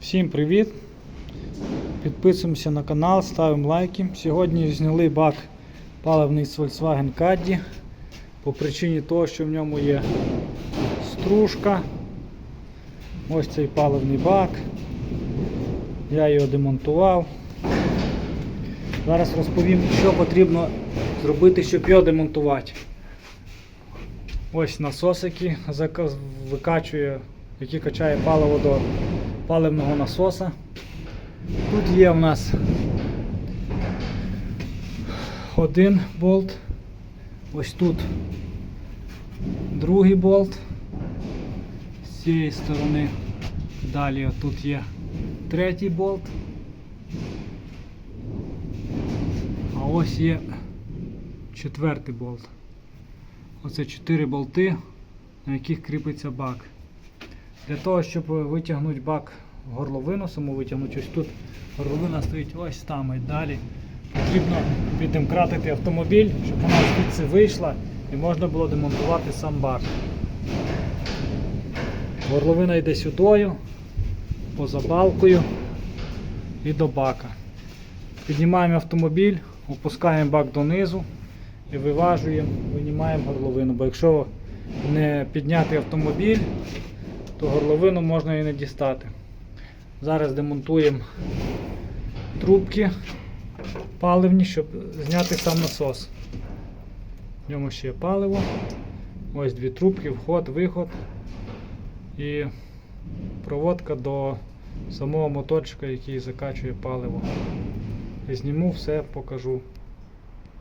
Всім привіт! Підписуємося на канал, ставимо лайки. Сьогодні зняли бак паливний з Volkswagen Caddy по причині того, що в ньому є стружка. Ось цей паливний бак. Я його демонтував. Зараз розповім, що потрібно зробити, щоб його демонтувати. Ось насосики зака- викачує, який качає паливо до паливного насоса. Тут є у нас один болт. Ось тут другий болт. З цієї сторони. Далі тут є третій болт. А ось є четвертий болт. Оце 4 болти, на яких кріпиться бак. Для того, щоб витягнути бак горловину, саму витягнути, ось тут горловина стоїть ось там і далі. Потрібно підемкратити автомобіль, щоб вона звідси вийшла і можна було демонтувати сам бак. Горловина йде сюдою, поза балкою і до бака. Піднімаємо автомобіль, опускаємо бак донизу і виважуємо, винімаємо горловину. Бо якщо не підняти автомобіль, то горловину можна і не дістати. Зараз демонтуємо трубки паливні, щоб зняти сам насос. В ньому ще є паливо. Ось дві трубки, вход, виход і проводка до самого моторчика, який закачує паливо. Зніму все, покажу.